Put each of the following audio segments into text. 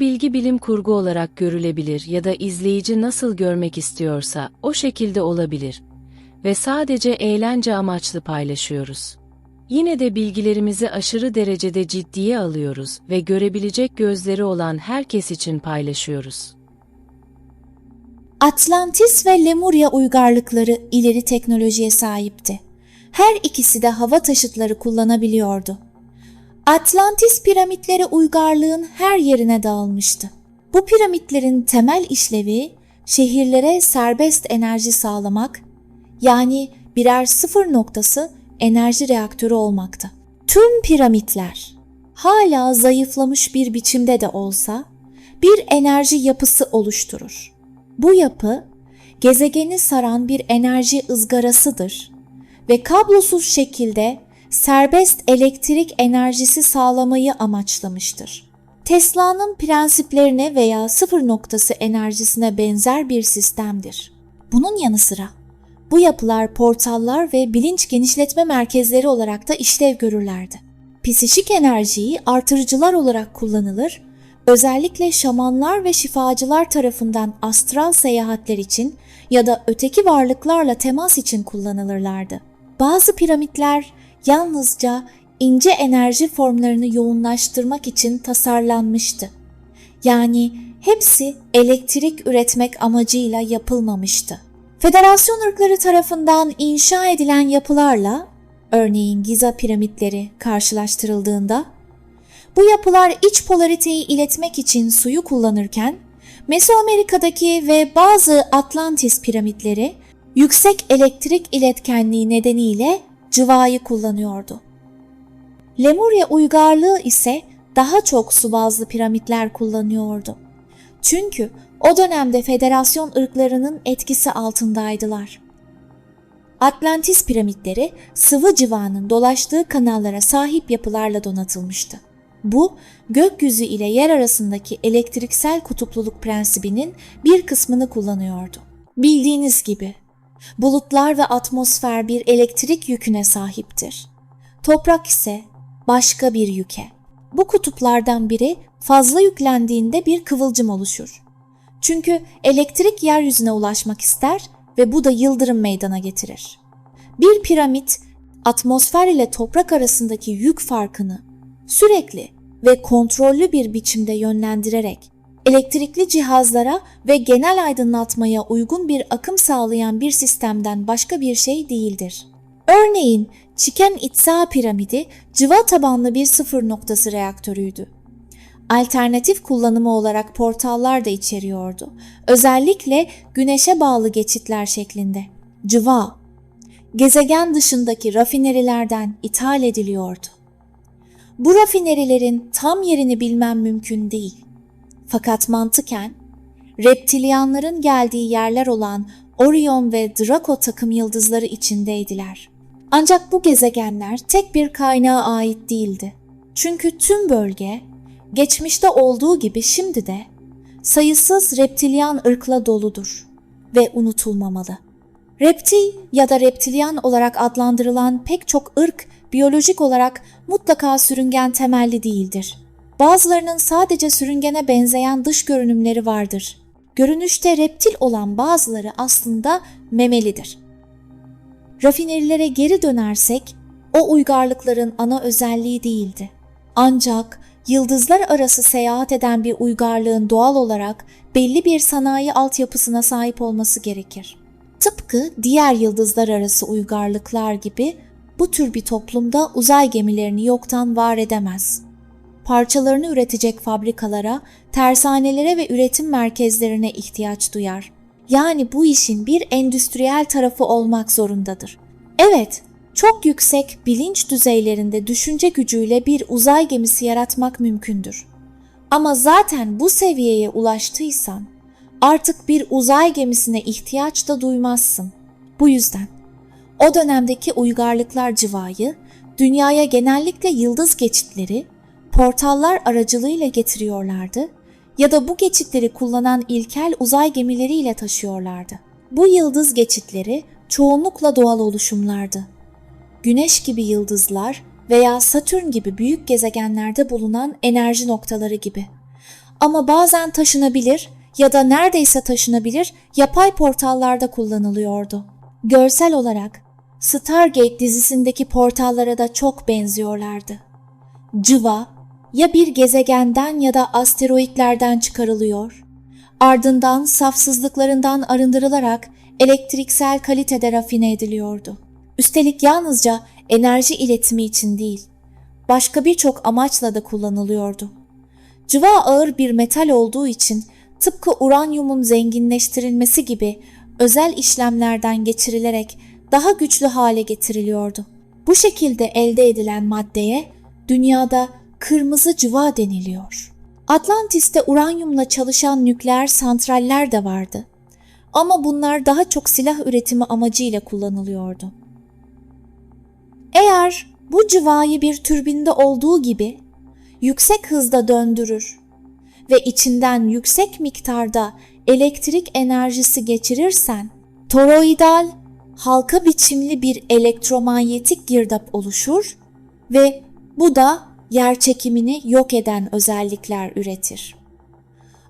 Bilgi bilim kurgu olarak görülebilir ya da izleyici nasıl görmek istiyorsa o şekilde olabilir ve sadece eğlence amaçlı paylaşıyoruz. Yine de bilgilerimizi aşırı derecede ciddiye alıyoruz ve görebilecek gözleri olan herkes için paylaşıyoruz. Atlantis ve Lemuria uygarlıkları ileri teknolojiye sahipti. Her ikisi de hava taşıtları kullanabiliyordu. Atlantis piramitleri uygarlığın her yerine dağılmıştı. Bu piramitlerin temel işlevi şehirlere serbest enerji sağlamak, yani birer sıfır noktası enerji reaktörü olmaktı. Tüm piramitler hala zayıflamış bir biçimde de olsa bir enerji yapısı oluşturur. Bu yapı gezegeni saran bir enerji ızgarasıdır ve kablosuz şekilde serbest elektrik enerjisi sağlamayı amaçlamıştır. Tesla'nın prensiplerine veya sıfır noktası enerjisine benzer bir sistemdir. Bunun yanı sıra bu yapılar portallar ve bilinç genişletme merkezleri olarak da işlev görürlerdi. Psişik enerjiyi artırıcılar olarak kullanılır, özellikle şamanlar ve şifacılar tarafından astral seyahatler için ya da öteki varlıklarla temas için kullanılırlardı. Bazı piramitler yalnızca ince enerji formlarını yoğunlaştırmak için tasarlanmıştı. Yani hepsi elektrik üretmek amacıyla yapılmamıştı. Federasyon ırkları tarafından inşa edilen yapılarla, örneğin Giza piramitleri karşılaştırıldığında, bu yapılar iç polariteyi iletmek için suyu kullanırken, Mesoamerika'daki ve bazı Atlantis piramitleri yüksek elektrik iletkenliği nedeniyle cıvayı kullanıyordu. Lemuria uygarlığı ise daha çok su bazlı piramitler kullanıyordu. Çünkü o dönemde federasyon ırklarının etkisi altındaydılar. Atlantis piramitleri sıvı civanın dolaştığı kanallara sahip yapılarla donatılmıştı. Bu, gökyüzü ile yer arasındaki elektriksel kutupluluk prensibinin bir kısmını kullanıyordu. Bildiğiniz gibi, bulutlar ve atmosfer bir elektrik yüküne sahiptir. Toprak ise başka bir yüke. Bu kutuplardan biri fazla yüklendiğinde bir kıvılcım oluşur. Çünkü elektrik yeryüzüne ulaşmak ister ve bu da yıldırım meydana getirir. Bir piramit atmosfer ile toprak arasındaki yük farkını sürekli ve kontrollü bir biçimde yönlendirerek elektrikli cihazlara ve genel aydınlatmaya uygun bir akım sağlayan bir sistemden başka bir şey değildir. Örneğin Chichen Itza piramidi cıva tabanlı bir sıfır noktası reaktörüydü. Alternatif kullanımı olarak portallar da içeriyordu. Özellikle güneşe bağlı geçitler şeklinde. Cıva, gezegen dışındaki rafinerilerden ithal ediliyordu. Bu rafinerilerin tam yerini bilmem mümkün değil. Fakat mantıken reptilyanların geldiği yerler olan Orion ve Draco takım yıldızları içindeydiler. Ancak bu gezegenler tek bir kaynağa ait değildi. Çünkü tüm bölge geçmişte olduğu gibi şimdi de sayısız reptilyan ırkla doludur ve unutulmamalı. Reptil ya da reptilyan olarak adlandırılan pek çok ırk biyolojik olarak mutlaka sürüngen temelli değildir. Bazılarının sadece sürüngene benzeyen dış görünümleri vardır. Görünüşte reptil olan bazıları aslında memelidir. Rafinerilere geri dönersek o uygarlıkların ana özelliği değildi. Ancak yıldızlar arası seyahat eden bir uygarlığın doğal olarak belli bir sanayi altyapısına sahip olması gerekir. Tıpkı diğer yıldızlar arası uygarlıklar gibi bu tür bir toplumda uzay gemilerini yoktan var edemez. Parçalarını üretecek fabrikalara, tersanelere ve üretim merkezlerine ihtiyaç duyar. Yani bu işin bir endüstriyel tarafı olmak zorundadır. Evet, çok yüksek bilinç düzeylerinde düşünce gücüyle bir uzay gemisi yaratmak mümkündür. Ama zaten bu seviyeye ulaştıysan artık bir uzay gemisine ihtiyaç da duymazsın. Bu yüzden o dönemdeki uygarlıklar civayı dünyaya genellikle yıldız geçitleri, portallar aracılığıyla getiriyorlardı ya da bu geçitleri kullanan ilkel uzay gemileriyle taşıyorlardı. Bu yıldız geçitleri çoğunlukla doğal oluşumlardı. Güneş gibi yıldızlar veya Satürn gibi büyük gezegenlerde bulunan enerji noktaları gibi. Ama bazen taşınabilir ya da neredeyse taşınabilir yapay portallarda kullanılıyordu. Görsel olarak Stargate dizisindeki portallara da çok benziyorlardı. Cıva ya bir gezegenden ya da asteroitlerden çıkarılıyor, ardından safsızlıklarından arındırılarak elektriksel kalitede rafine ediliyordu. Üstelik yalnızca enerji iletimi için değil, başka birçok amaçla da kullanılıyordu. Cıva ağır bir metal olduğu için tıpkı uranyumun zenginleştirilmesi gibi özel işlemlerden geçirilerek daha güçlü hale getiriliyordu. Bu şekilde elde edilen maddeye dünyada kırmızı cıva deniliyor. Atlantis'te uranyumla çalışan nükleer santraller de vardı. Ama bunlar daha çok silah üretimi amacıyla kullanılıyordu. Eğer bu cıvayı bir türbinde olduğu gibi yüksek hızda döndürür ve içinden yüksek miktarda elektrik enerjisi geçirirsen toroidal halka biçimli bir elektromanyetik girdap oluşur ve bu da yer çekimini yok eden özellikler üretir.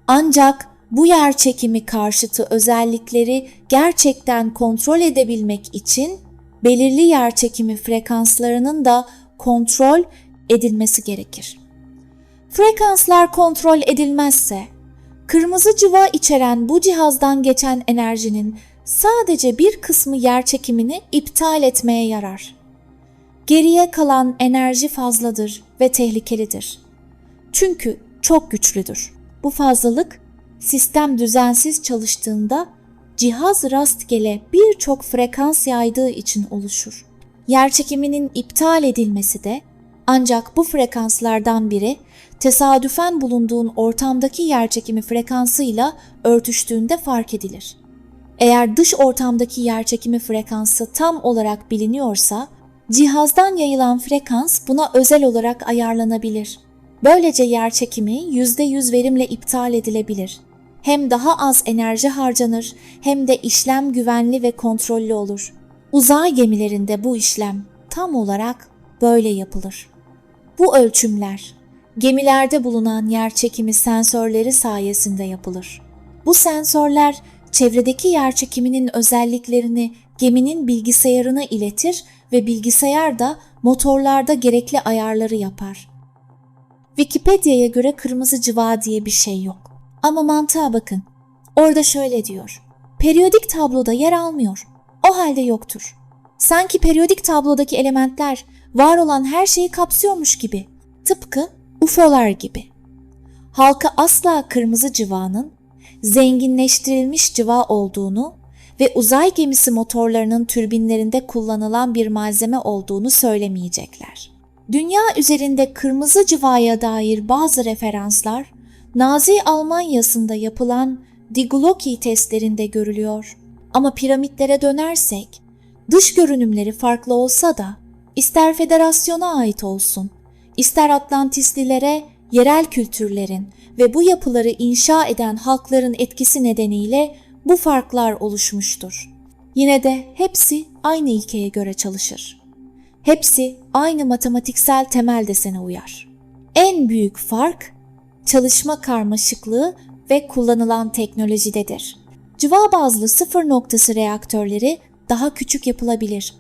Ancak bu yer çekimi karşıtı özellikleri gerçekten kontrol edebilmek için belirli yer çekimi frekanslarının da kontrol edilmesi gerekir. Frekanslar kontrol edilmezse, kırmızı cıva içeren bu cihazdan geçen enerjinin sadece bir kısmı yer çekimini iptal etmeye yarar. Geriye kalan enerji fazladır ve tehlikelidir. Çünkü çok güçlüdür. Bu fazlalık sistem düzensiz çalıştığında cihaz rastgele birçok frekans yaydığı için oluşur. Yerçekiminin iptal edilmesi de ancak bu frekanslardan biri tesadüfen bulunduğun ortamdaki yerçekimi frekansıyla örtüştüğünde fark edilir. Eğer dış ortamdaki yerçekimi frekansı tam olarak biliniyorsa, cihazdan yayılan frekans buna özel olarak ayarlanabilir. Böylece yerçekimi %100 verimle iptal edilebilir. Hem daha az enerji harcanır hem de işlem güvenli ve kontrollü olur. Uzay gemilerinde bu işlem tam olarak böyle yapılır. Bu ölçümler gemilerde bulunan yerçekimi sensörleri sayesinde yapılır. Bu sensörler çevredeki yerçekiminin özelliklerini geminin bilgisayarına iletir ve bilgisayar da motorlarda gerekli ayarları yapar. Wikipedia'ya göre kırmızı cıva diye bir şey yok. Ama mantığa bakın. Orada şöyle diyor. Periyodik tabloda yer almıyor. O halde yoktur. Sanki periyodik tablodaki elementler var olan her şeyi kapsıyormuş gibi. Tıpkı UFO'lar gibi. Halka asla kırmızı cıvanın zenginleştirilmiş cıva olduğunu ve uzay gemisi motorlarının türbinlerinde kullanılan bir malzeme olduğunu söylemeyecekler. Dünya üzerinde kırmızı cıvaya dair bazı referanslar Nazi Almanyası'nda yapılan Digloki testlerinde görülüyor. Ama piramitlere dönersek, dış görünümleri farklı olsa da ister federasyona ait olsun, ister Atlantislilere, yerel kültürlerin ve bu yapıları inşa eden halkların etkisi nedeniyle bu farklar oluşmuştur. Yine de hepsi aynı ilkeye göre çalışır. Hepsi aynı matematiksel temel desene uyar. En büyük fark çalışma karmaşıklığı ve kullanılan teknolojidedir. Cıva bazlı sıfır noktası reaktörleri daha küçük yapılabilir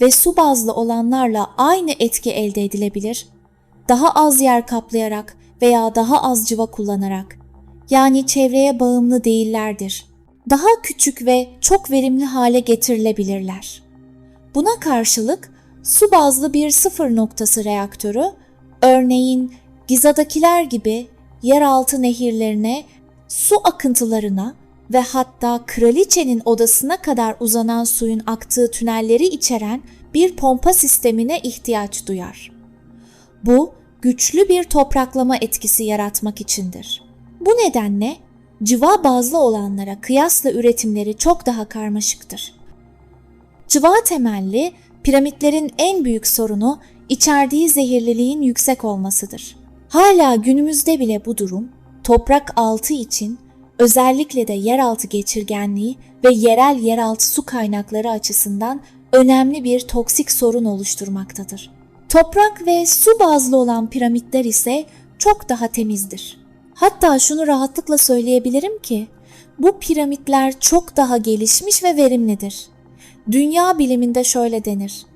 ve su bazlı olanlarla aynı etki elde edilebilir, daha az yer kaplayarak veya daha az cıva kullanarak, yani çevreye bağımlı değillerdir. Daha küçük ve çok verimli hale getirilebilirler. Buna karşılık su bazlı bir sıfır noktası reaktörü, örneğin Giza'dakiler gibi yeraltı nehirlerine, su akıntılarına ve hatta kraliçenin odasına kadar uzanan suyun aktığı tünelleri içeren bir pompa sistemine ihtiyaç duyar. Bu güçlü bir topraklama etkisi yaratmak içindir. Bu nedenle cıva bazlı olanlara kıyasla üretimleri çok daha karmaşıktır. Cıva temelli piramitlerin en büyük sorunu içerdiği zehirliliğin yüksek olmasıdır. Hala günümüzde bile bu durum toprak altı için özellikle de yeraltı geçirgenliği ve yerel yeraltı su kaynakları açısından önemli bir toksik sorun oluşturmaktadır. Toprak ve su bazlı olan piramitler ise çok daha temizdir. Hatta şunu rahatlıkla söyleyebilirim ki bu piramitler çok daha gelişmiş ve verimlidir. Dünya biliminde şöyle denir.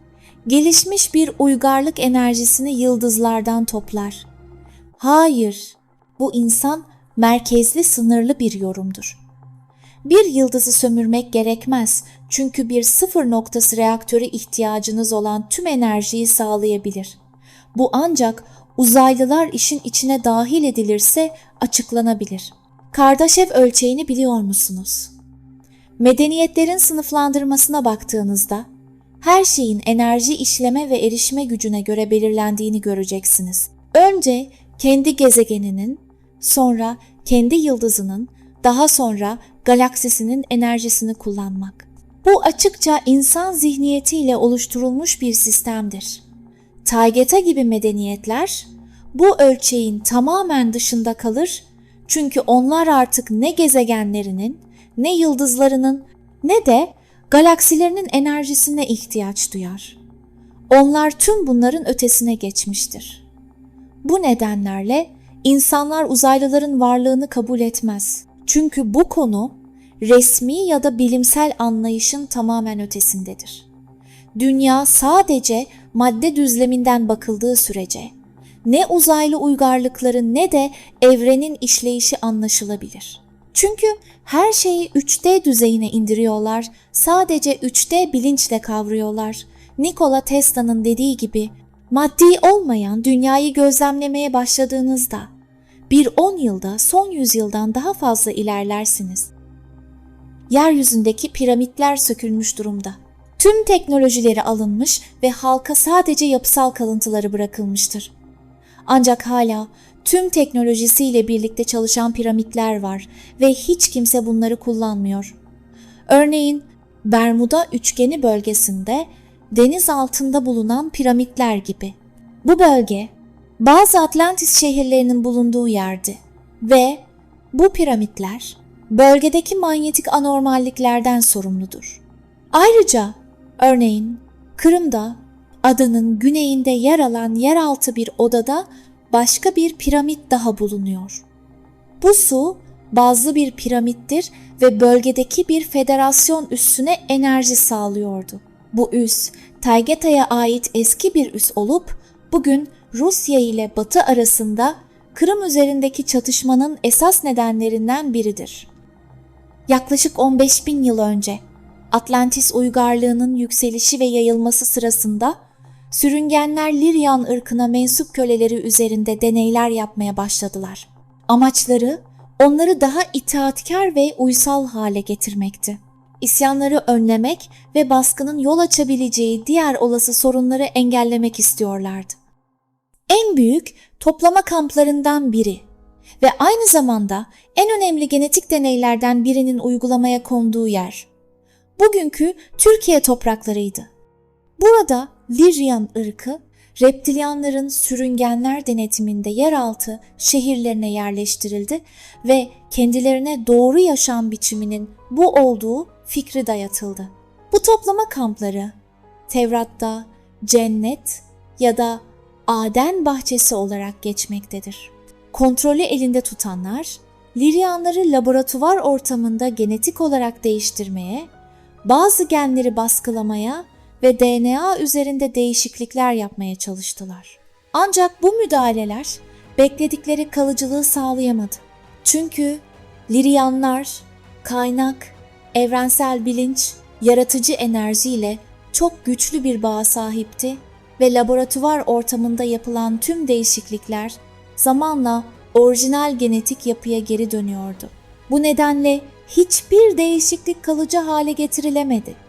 Gelişmiş bir uygarlık enerjisini yıldızlardan toplar. Hayır, bu insan merkezli sınırlı bir yorumdur. Bir yıldızı sömürmek gerekmez çünkü bir sıfır noktası reaktörü ihtiyacınız olan tüm enerjiyi sağlayabilir. Bu ancak uzaylılar işin içine dahil edilirse açıklanabilir. Kardashev ölçeğini biliyor musunuz? Medeniyetlerin sınıflandırmasına baktığınızda her şeyin enerji işleme ve erişme gücüne göre belirlendiğini göreceksiniz. Önce kendi gezegeninin, sonra kendi yıldızının, daha sonra galaksisinin enerjisini kullanmak. Bu açıkça insan zihniyetiyle oluşturulmuş bir sistemdir. Taygeta gibi medeniyetler bu ölçeğin tamamen dışında kalır çünkü onlar artık ne gezegenlerinin, ne yıldızlarının, ne de galaksilerinin enerjisine ihtiyaç duyar. Onlar tüm bunların ötesine geçmiştir. Bu nedenlerle insanlar uzaylıların varlığını kabul etmez. Çünkü bu konu resmi ya da bilimsel anlayışın tamamen ötesindedir. Dünya sadece madde düzleminden bakıldığı sürece ne uzaylı uygarlıkların ne de evrenin işleyişi anlaşılabilir. Çünkü her şeyi 3D düzeyine indiriyorlar, sadece 3D bilinçle kavruyorlar. Nikola Tesla'nın dediği gibi maddi olmayan dünyayı gözlemlemeye başladığınızda bir 10 yılda son yüzyıldan daha fazla ilerlersiniz. Yeryüzündeki piramitler sökülmüş durumda. Tüm teknolojileri alınmış ve halka sadece yapısal kalıntıları bırakılmıştır. Ancak hala tüm teknolojisiyle birlikte çalışan piramitler var ve hiç kimse bunları kullanmıyor. Örneğin Bermuda üçgeni bölgesinde deniz altında bulunan piramitler gibi. Bu bölge bazı Atlantis şehirlerinin bulunduğu yerdi ve bu piramitler bölgedeki manyetik anormalliklerden sorumludur. Ayrıca örneğin Kırım'da adanın güneyinde yer alan yeraltı bir odada başka bir piramit daha bulunuyor. Bu su bazlı bir piramittir ve bölgedeki bir federasyon üssüne enerji sağlıyordu. Bu üs Taygeta'ya ait eski bir üs olup bugün Rusya ile Batı arasında Kırım üzerindeki çatışmanın esas nedenlerinden biridir. Yaklaşık 15 bin yıl önce Atlantis uygarlığının yükselişi ve yayılması sırasında sürüngenler Liryan ırkına mensup köleleri üzerinde deneyler yapmaya başladılar. Amaçları onları daha itaatkar ve uysal hale getirmekti. İsyanları önlemek ve baskının yol açabileceği diğer olası sorunları engellemek istiyorlardı. En büyük toplama kamplarından biri ve aynı zamanda en önemli genetik deneylerden birinin uygulamaya konduğu yer. Bugünkü Türkiye topraklarıydı. Burada Liryan ırkı reptilyanların sürüngenler denetiminde yeraltı şehirlerine yerleştirildi ve kendilerine doğru yaşam biçiminin bu olduğu fikri dayatıldı. Bu toplama kampları Tevrat'ta cennet ya da Aden bahçesi olarak geçmektedir. Kontrolü elinde tutanlar, Liryanları laboratuvar ortamında genetik olarak değiştirmeye, bazı genleri baskılamaya ve DNA üzerinde değişiklikler yapmaya çalıştılar. Ancak bu müdahaleler bekledikleri kalıcılığı sağlayamadı. Çünkü Liryanlar kaynak, evrensel bilinç, yaratıcı enerjiyle çok güçlü bir bağa sahipti ve laboratuvar ortamında yapılan tüm değişiklikler zamanla orijinal genetik yapıya geri dönüyordu. Bu nedenle hiçbir değişiklik kalıcı hale getirilemedi.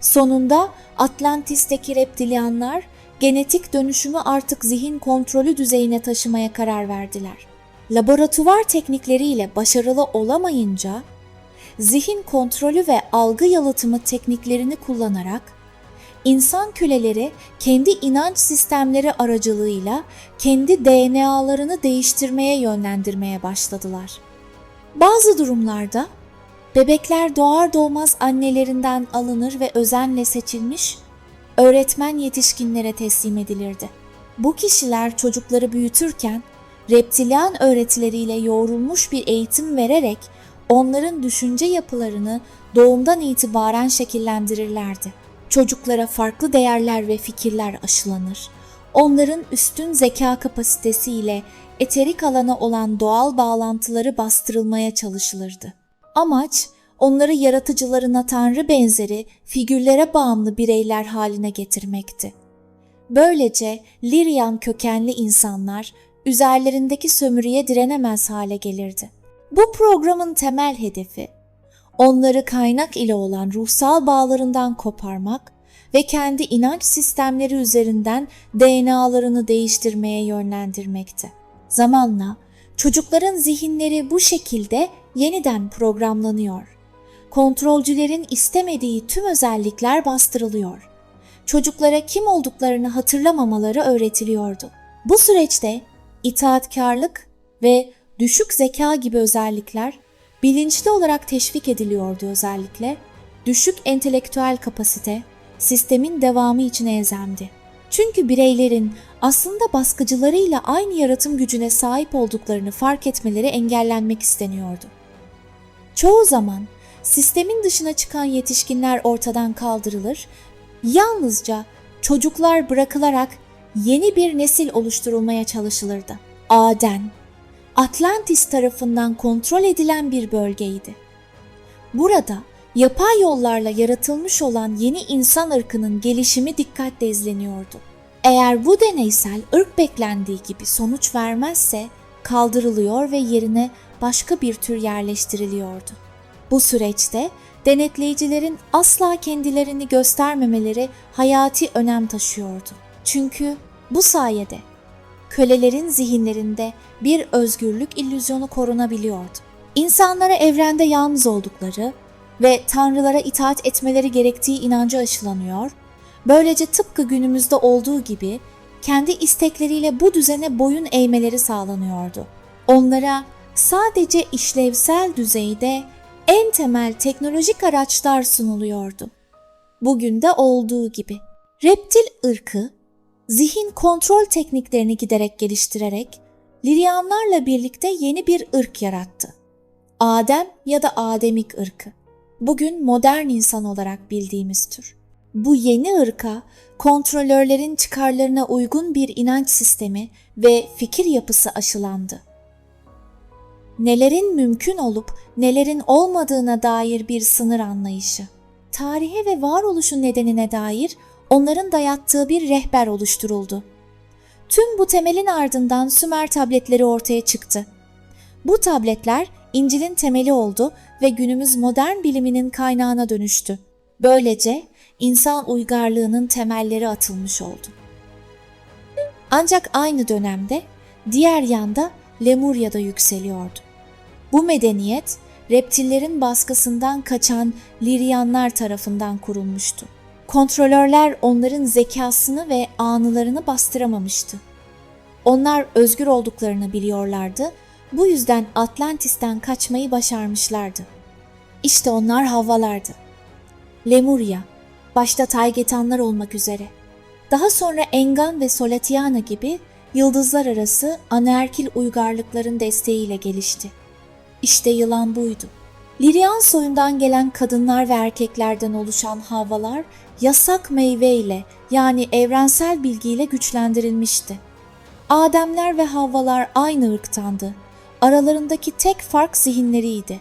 Sonunda Atlantis'teki reptilyanlar genetik dönüşümü artık zihin kontrolü düzeyine taşımaya karar verdiler. Laboratuvar teknikleriyle başarılı olamayınca zihin kontrolü ve algı yalıtımı tekniklerini kullanarak insan küleleri kendi inanç sistemleri aracılığıyla kendi DNA'larını değiştirmeye yönlendirmeye başladılar. Bazı durumlarda bebekler doğar doğmaz annelerinden alınır ve özenle seçilmiş öğretmen yetişkinlere teslim edilirdi. Bu kişiler çocukları büyütürken reptilyan öğretileriyle yoğrulmuş bir eğitim vererek onların düşünce yapılarını doğumdan itibaren şekillendirirlerdi. Çocuklara farklı değerler ve fikirler aşılanır. Onların üstün zeka kapasitesiyle eterik alana olan doğal bağlantıları bastırılmaya çalışılırdı. Amaç onları yaratıcılarına tanrı benzeri figürlere bağımlı bireyler haline getirmekti. Böylece Liryan kökenli insanlar üzerlerindeki sömürüye direnemez hale gelirdi. Bu programın temel hedefi onları kaynak ile olan ruhsal bağlarından koparmak ve kendi inanç sistemleri üzerinden DNA'larını değiştirmeye yönlendirmekti. Zamanla çocukların zihinleri bu şekilde yeniden programlanıyor. Kontrolcülerin istemediği tüm özellikler bastırılıyor. Çocuklara kim olduklarını hatırlamamaları öğretiliyordu. Bu süreçte itaatkarlık ve düşük zeka gibi özellikler bilinçli olarak teşvik ediliyordu özellikle. Düşük entelektüel kapasite sistemin devamı için elzemdi. Çünkü bireylerin aslında baskıcılarıyla aynı yaratım gücüne sahip olduklarını fark etmeleri engellenmek isteniyordu. Çoğu zaman sistemin dışına çıkan yetişkinler ortadan kaldırılır, yalnızca çocuklar bırakılarak yeni bir nesil oluşturulmaya çalışılırdı. Aden, Atlantis tarafından kontrol edilen bir bölgeydi. Burada yapay yollarla yaratılmış olan yeni insan ırkının gelişimi dikkatle izleniyordu. Eğer bu deneysel ırk beklendiği gibi sonuç vermezse kaldırılıyor ve yerine başka bir tür yerleştiriliyordu. Bu süreçte denetleyicilerin asla kendilerini göstermemeleri hayati önem taşıyordu. Çünkü bu sayede kölelerin zihinlerinde bir özgürlük illüzyonu korunabiliyordu. İnsanlara evrende yalnız oldukları ve tanrılara itaat etmeleri gerektiği inancı aşılanıyor. Böylece tıpkı günümüzde olduğu gibi kendi istekleriyle bu düzene boyun eğmeleri sağlanıyordu. Onlara sadece işlevsel düzeyde en temel teknolojik araçlar sunuluyordu. Bugün de olduğu gibi. Reptil ırkı zihin kontrol tekniklerini giderek geliştirerek Liryanlarla birlikte yeni bir ırk yarattı. Adem ya da Ademik ırkı. Bugün modern insan olarak bildiğimiz tür. Bu yeni ırka kontrolörlerin çıkarlarına uygun bir inanç sistemi ve fikir yapısı aşılandı. Nelerin mümkün olup nelerin olmadığına dair bir sınır anlayışı. Tarihe ve varoluşun nedenine dair onların dayattığı bir rehber oluşturuldu. Tüm bu temelin ardından Sümer tabletleri ortaya çıktı. Bu tabletler İncil'in temeli oldu ve günümüz modern biliminin kaynağına dönüştü. Böylece insan uygarlığının temelleri atılmış oldu. Ancak aynı dönemde diğer yanda Lemurya'da yükseliyordu. Bu medeniyet reptillerin baskısından kaçan Liryanlar tarafından kurulmuştu. Kontrolörler onların zekasını ve anılarını bastıramamıştı. Onlar özgür olduklarını biliyorlardı. Bu yüzden Atlantis'ten kaçmayı başarmışlardı. İşte onlar Havvalardı. Lemuria, başta Taygetanlar olmak üzere. Daha sonra Engan ve Solatiana gibi yıldızlar arası anaerkil uygarlıkların desteğiyle gelişti. İşte yılan buydu. Liryan soyundan gelen kadınlar ve erkeklerden oluşan havalar yasak meyveyle yani evrensel bilgiyle güçlendirilmişti. Ademler ve Havvalar aynı ırktandı. Aralarındaki tek fark zihinleriydi.